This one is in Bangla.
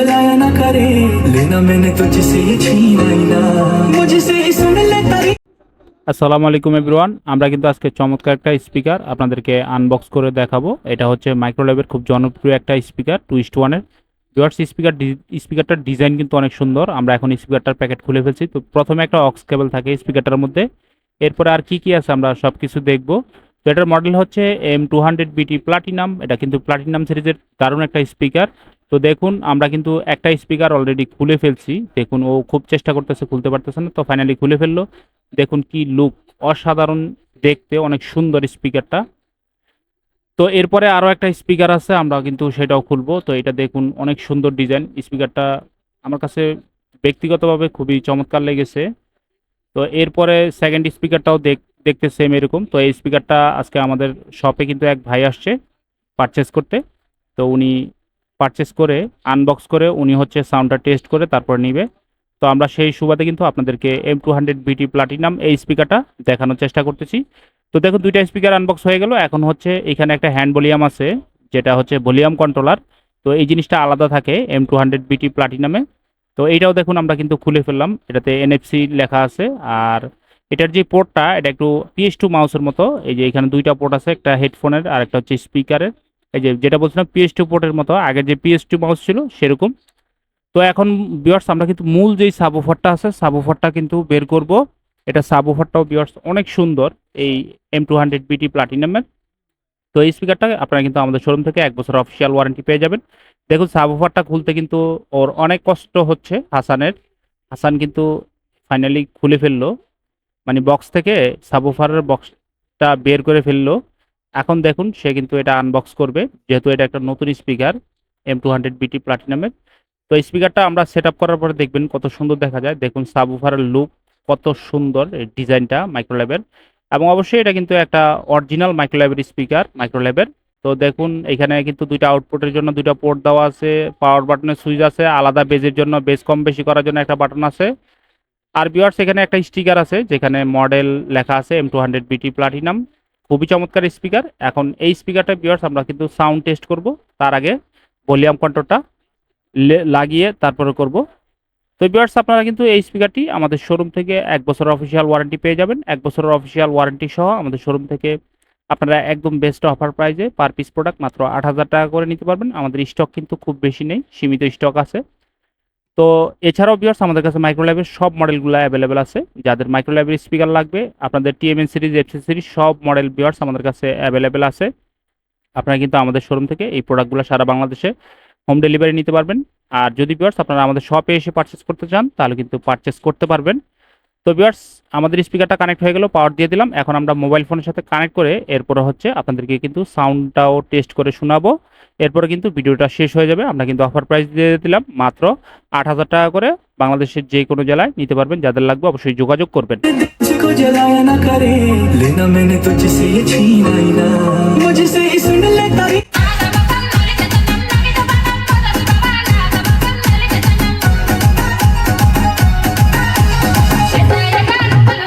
जलाया ना करे लेना मैंने तुझसे ये छीना ही ना मुझसे ही सुन ले तारी আসসালামু আলাইকুম এভরিওয়ান আমরা কিন্তু আজকে চমৎকার একটা স্পিকার আপনাদেরকে আনবক্স করে দেখাবো এটা হচ্ছে মাইক্রোলেভের খুব জনপ্রিয় একটা স্পিকার টুইস্ট ওয়ানের ভিওয়ার্স স্পিকার স্পিকারটার ডিজাইন কিন্তু অনেক সুন্দর আমরা এখন স্পিকারটার প্যাকেট খুলে ফেলছি তো প্রথমে একটা অক্স কেবল থাকে স্পিকারটার মধ্যে এরপরে আর কি কি আছে আমরা সব কিছু দেখবো তো এটার মডেল হচ্ছে M two hundred BT platinum এটা কিন্তু প্লাটিনাম সিরিজের দারুণ একটা স্পিকার তো দেখুন, আমরা কিন্তু একটা স্পিকার অলরেডি খুলে ফেলছি। দেখুন, ও খুব চেষ্টা করতেছে, খুলতে পারতেছে না, তো ফাইনালি খুলে ফেলল। দেখুন কি লুক অসাধারণ দেখতে, অনেক সুন্দর স্পিকারটা তো এরপরে আরও একটা স্পিকার আছে, আমরা কিন্তু সেটাও খুলবো। তো এটা দেখুন, অনেক সুন্দর ডিজাইন স্পিকারটা আমার কাছে ব্যক্তিগতভাবে খুবই চমৎকার লেগেছে। তো এরপরে সেকেন্ড স্পিকারটাও দেখ, দেখতে সেম এরকম। তো এই স্পিকারটা আজকে আমাদের শপে কিন্তু এক ভাই আসছে পারচেস করতে। তো উনি পারচেস করে আনবক্স করে উনি হচ্ছে সাউন্ডটা টেস্ট করে তারপর নিবে। তো আমরা সেই সুবাদে কিন্তু আপনাদেরকে M two hundred BT platinum এই স্পিকারটা দেখানোর চেষ্টা করতেছি। তো দেখুন, দুইটা স্পিকার আনবক্স হয়ে গেল। এখন হচ্ছে এখানে একটা হ্যান্ড ভলিউম আছে, যেটা হচ্ছে ভলিউম কন্ট্রোলার তো এই জিনিসটা আলাদা থাকে এম টু হান্ড্রেড বিটি প্লাটিনামে তো এইটাও দেখুন, আমরা কিন্তু খুলে ফেললাম। এটাতে এনএফসি লেখা আছে। আর এটার যে পোর্টটা এটা একটু পিএস টু মাউসের মতো। এই যে এখানে দুইটা পোর্ট আছে, একটা হেডফোনের আর একটা হচ্ছে স্পিকারের এই যে যেটা বলছিলাম পিএস টু পোর্টের মতো আগে যে পিএস টু মাউস ছিল সেরকম। তো এখন বিয়ার্স আমরা কিন্তু মূল যেই সাবওফারটা আছে সাবওফারটা কিন্তু বের করব। এটা সাবওফারটাও বিয়ার্স অনেক সুন্দর, এই এম টু হান্ড্রেড বিটি প্লাটিনামের তো এই স্পিকারটা আপনারা কিন্তু আমাদের শোরুম থেকে এক বছর অফিসিয়াল ওয়ারেন্টি পেয়ে যাবেন। দেখুন সাবওফারটা খুলতে কিন্তু ওর অনেক কষ্ট হচ্ছে হাসানের। হাসান কিন্তু ফাইনালি খুলে ফেলল। মানে বক্স থেকে সাবওফারের বক্সটা বের করে ফেলল। এখন দেখুন, সে কিন্তু এটা আনবক্স করবে। যেহেতু এটা একটা নতুন স্পিকার এম টু হান্ড্রেড বিটি প্লাটিনামের তো স্পিকারটা আমরা সেট করার পরে দেখবেন কত সুন্দর দেখা যায়। দেখুন সাবউফারের লুক কত সুন্দর ডিজাইনটা মাইক্রোল্যাবের এবং অবশ্যই এটা কিন্তু একটা অরিজিনাল মাইক্রোল্যাবের স্পিকার মাইক্রোল্যাবের তো দেখুন, এখানে কিন্তু দুইটা আউটপুটের জন্য দুইটা পোর্ট দেওয়া আছে পাওয়ার বাটনের সুইচ আছে, আলাদা বেজের জন্য বেজ কম বেশি করার জন্য একটা বাটন আছে। আর বিয়ার্স এখানে একটা স্টিকার আছে, যেখানে মডেল লেখা আছে M two hundred BT platinum খুবই চমৎকার স্পিকার এখন এই স্পিকারটা বিয়ার্স আমরা কিন্তু সাউন্ড টেস্ট করব। তার আগে ভলিউম কন্ট্রোলটা লাগিয়ে তারপরে করব। তো বিয়ার্স আপনারা কিন্তু এই স্পিকারটি আমাদের শোরুম থেকে এক বছরের অফিসিয়াল ওয়ারেন্টি পেয়ে যাবেন। এক বছরের অফিসিয়াল ওয়ারেন্টি সহ আমাদের শোরুম থেকে আপনারা একদম বেস্ট অফার প্রাইজে পার পিস প্রোডাক্ট মাত্র আট হাজার টাকা করে নিতে পারবেন। আমাদের স্টক কিন্তু খুব বেশি নেই, সীমিত স্টক আছে। তো এছাড়াও বিয়ার্স আমাদের কাছে মাইক্রোল্যাবের সব মডেলগুলো অ্যাভেলেবেল আছে। যাদের মাইক্রোল্যাবের স্পিকার লাগবে, আপনাদের টিএমএন সিরিজ এফসি সিরিজ সব মডেল বিয়ার্স আমাদের কাছে অ্যাভেলেবেল আছে। আপনারা কিন্তু আমাদের শোরুম থেকে এই প্রোডাক্টগুলো সারা বাংলাদেশে হোম ডেলিভারি নিতে পারবেন। আর যদি বিয়ার্স আপনারা আমাদের শপে এসে পারচেস করতে চান, তাহলে কিন্তু পারচেস করতে পারবেন। তো বিয়ার্স আমাদের স্পিকারটা কানেক্ট হয়ে গেল পাওয়ার দিয়ে দিলাম। এখন আমরা মোবাইল ফোনের সাথে কানেক্ট করে এরপরে হচ্ছে আপনাদেরকে কিন্তু সাউন্ডটাও টেস্ট করে শোনাবো। এরপরে কিন্তু ভিডিওটা শেষ হয়ে যাবে। আমরা কিন্তু অফার প্রাইস দিয়ে দিলাম মাত্র আট হাজার টাকা করে। বাংলাদেশের যে কোনো জেলায় নিতে পারবেন, যাদের লাগবে অবশ্যই যোগাযোগ করবেন।